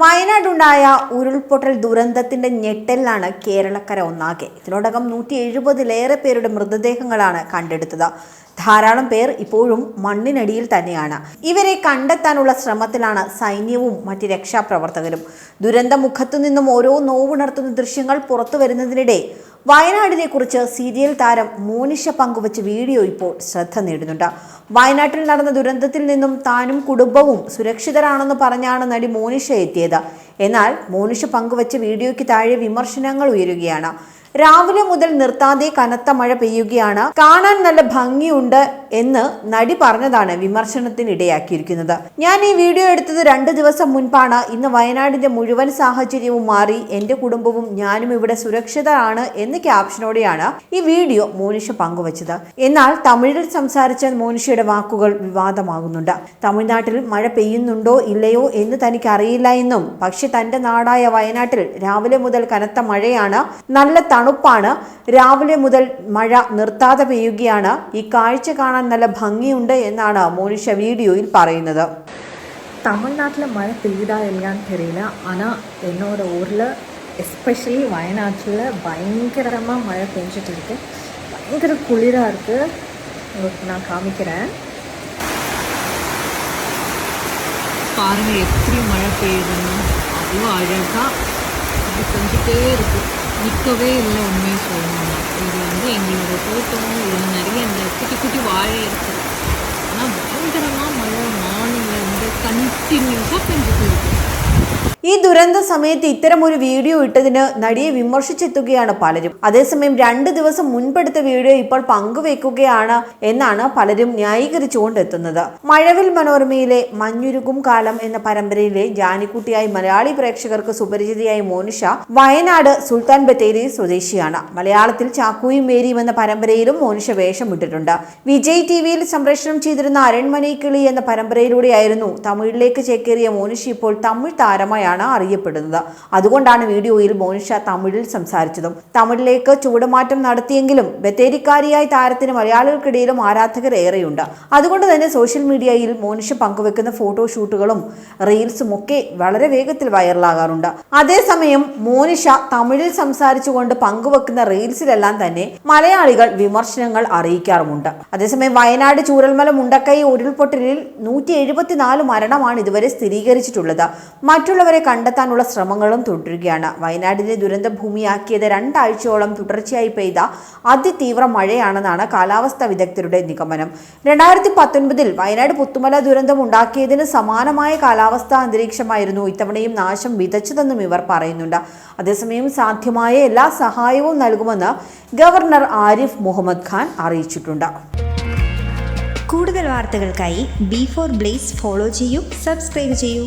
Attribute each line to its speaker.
Speaker 1: വയനാടുണ്ടായ ഉരുൾപൊട്ടൽ ദുരന്തത്തിന്റെ ഞെട്ടലിലാണ് കേരളക്കര ഒന്നാകെ. ഇതിനോടകം നൂറ്റി എഴുപതിലേറെ പേരുടെ മൃതദേഹങ്ങളാണ് കണ്ടെടുത്തത്. ധാരാളം പേർ ഇപ്പോഴും മണ്ണിനടിയിൽ തന്നെയാണ്. ഇവരെ കണ്ടെത്താനുള്ള ശ്രമത്തിലാണ് സൈന്യവും മറ്റ് രക്ഷാപ്രവർത്തകരും. ദുരന്തമുഖത്തു നിന്നും ഓരോ നോവുണർത്തുന്ന ദൃശ്യങ്ങൾ പുറത്തു വരുന്നതിനിടെ വയനാടിനെ കുറിച്ച് സീരിയൽ താരം മോനിഷ പങ്കുവച്ച വീഡിയോ ഇപ്പോൾ ശ്രദ്ധ നേടുന്നുണ്ട്. വയനാട്ടിൽ നടന്ന ദുരന്തത്തിൽ നിന്നും താനും കുടുംബവും സുരക്ഷിതരാണെന്ന് പറഞ്ഞാണ് നടി മോനിഷ എത്തിയത്. എന്നാൽ മോനിഷ പങ്കുവച്ച വീഡിയോയ്ക്ക് താഴെ വിമർശനങ്ങൾ ഉയരുകയാണ്. രാവിലെ മുതൽ നിർത്താതെ കനത്ത മഴ പെയ്യുകയാണ്. കാണാൻ നല്ല ഭംഗിയുണ്ട് എന്ന് നടി പറഞ്ഞതാണ് വിമർശനത്തിന് ഇടയാക്കിയിരിക്കുന്നത് ഞാൻ ഈ വീഡിയോ എടുത്തത് രണ്ട് ദിവസം മുൻപാണ്. ഇന്ന് വയനാടിന്റെ മുഴുവൻ സാഹചര്യവും മാറി. എന്റെ കുടുംബവും ഞാനും ഇവിടെ സുരക്ഷിതരാണ് എന്ന ക്യാപ്ഷനോടെയാണ് ഈ വീഡിയോ മോനിഷ പങ്കുവച്ചത്. എന്നാൽ തമിഴിൽ സംസാരിച്ച മോനിഷയുടെ വാക്കുകൾ വിവാദമാകുന്നുണ്ട്. തമിഴ്നാട്ടിൽ മഴ പെയ്യുന്നുണ്ടോ ഇല്ലയോ എന്ന് തനിക്ക് അറിയില്ല എന്നും പക്ഷെ തന്റെ നാടായ വയനാട്ടിൽ രാവിലെ മുതൽ കനത്ത മഴയാണ് നല്ല തണുപ്പാണ് രാവിലെ മുതൽ മഴ നിർത്താതെ പെയ്യുകയാണ് ഈ കാഴ്ച കാണാൻ നല്ല ഭംഗിയുണ്ട് എന്നാണ് മോനിഷ വീഡിയോയിൽ പറയുന്നത്
Speaker 2: தமிழ்நாட்டில் மழை பெய்யுதா இல்லையான்னு தெரியல ஆனால் என்னோட ஊரில் எஸ்பெஷலி வயநாட்டில் பயங்கரமாக மழை பெஞ்சிட்டு இருக்கு பயங்கர குளிராக இருக்குது உங்களுக்கு நான் காமிக்கிறேன்
Speaker 3: பாருங்க எப்படி மழை பெய்யுதுன்னு அவ்வளோ அழகாக அப்படி செஞ்சுட்டே இருக்கு. நிற்கவே இல்லை உண்மையை சொல்லணும் இது வந்து எங்களோட தோட்டம் இதில் நிறைய இந்த குட்டி குட்டி வாழை இருக்குது ஆனால் பயங்கரமாக மழை மார்னிங்ல இருந்து கண்டினியூஸாக பெஞ்சுட்டு இருக்குது
Speaker 1: ഈ ദുരന്ത സമയത്ത് ഇത്തരം ഒരു വീഡിയോ ഇട്ടതിന് നടിയെ വിമർശിച്ചെത്തുകയാണ് പലരും. അതേസമയം രണ്ട് ദിവസം മുൻപെടുത്ത വീഡിയോ ഇപ്പോൾ പങ്കുവെക്കുകയാണ് എന്നാണ് പലരും ന്യായീകരിച്ചുകൊണ്ടെത്തുന്നത്. മഴവിൽ മനോരമയിലെ മഞ്ഞുരുകും കാലം എന്ന പരമ്പരയിലെ ജാനിക്കുട്ടിയായി മലയാളി പ്രേക്ഷകർക്ക് സുപരിചിതയായ മോനിഷ വയനാട് സുൽത്താൻ ബത്തേരി സ്വദേശിയാണ്. മലയാളത്തിൽ ചാക്കുയും മേരിയും എന്ന പരമ്പരയിലും മോനിഷ വേഷമിട്ടിട്ടുണ്ട്. വിജയ് ടി വിയിൽ സംപ്രേഷണം ചെയ്തിരുന്ന അരൺമനൈക്കിളി കിളി എന്ന പരമ്പരയിലൂടെയായിരുന്നു തമിഴിലേക്ക് ചേക്കേറിയ മോനിഷ ഇപ്പോൾ തമിഴ് താരമായാണ്. അറിയപ്പെടുന്നത്. അതുകൊണ്ടാണ് വീഡിയോയിൽ മോനിഷ തമിഴിൽ സംസാരിച്ചതും. തമിഴിലേക്ക് ചുവടുമാറ്റം നടത്തിയെങ്കിലും ബത്തേരിക്കാരിയായ താരത്തിന് മലയാളികൾക്കിടയിലും ആരാധകർ ഏറെയുണ്ട്. അതുകൊണ്ട് തന്നെ സോഷ്യൽ മീഡിയയിൽ മോനിഷ പങ്കുവെക്കുന്ന ഫോട്ടോഷൂട്ടുകളും റീൽസും ഒക്കെ വളരെ വേഗത്തിൽ വൈറലാകാറുണ്ട്. അതേസമയം മോനിഷ തമിഴിൽ സംസാരിച്ചുകൊണ്ട് പങ്കുവെക്കുന്ന റീൽസിലെല്ലാം തന്നെ മലയാളികൾ വിമർശനങ്ങൾ അറിയിക്കാറുമുണ്ട്. അതേസമയം വയനാട് ചൂരൽമല മുണ്ടക്കൈ ഉരുൾപൊട്ടലിൽ നൂറ്റി എഴുപത്തിനാല് മരണമാണ് ഇതുവരെ സ്ഥിരീകരിച്ചിട്ടുള്ളത്. മറ്റുള്ളവരെ കണ്ടെത്താനുള്ള ശ്രമങ്ങളും തുടരുകയാണ്. വയനാടിനെ ദുരന്ത ഭൂമിയാക്കിയത് രണ്ടാഴ്ചയോളം തുടർച്ചയായി പെയ്ത അതിതീവ്ര മഴയാണെന്നാണ് കാലാവസ്ഥാ വിദഗ്ധരുടെ നിഗമനം. രണ്ടായിരത്തി പത്തൊൻപതിൽ വയനാട് പുത്തുമല ദുരന്തം ഉണ്ടാക്കിയതിന് സമാനമായ കാലാവസ്ഥാ അന്തരീക്ഷമായിരുന്നു ഇത്തവണയും നാശം വിതച്ചതെന്നും ഇവർ പറയുന്നുണ്ട്. അതേസമയം സാധ്യമായ എല്ലാ സഹായവും നൽകുമെന്ന് ഗവർണർ ആരിഫ് മുഹമ്മദ് ഖാൻ അറിയിച്ചിട്ടുണ്ട്.
Speaker 4: കൂടുതൽ വാർത്തകൾക്കായി ബി ഫോർ ബ്ലേസ് ഫോളോ ചെയ്യൂ സബ്സ്ക്രൈബ് ചെയ്യൂ.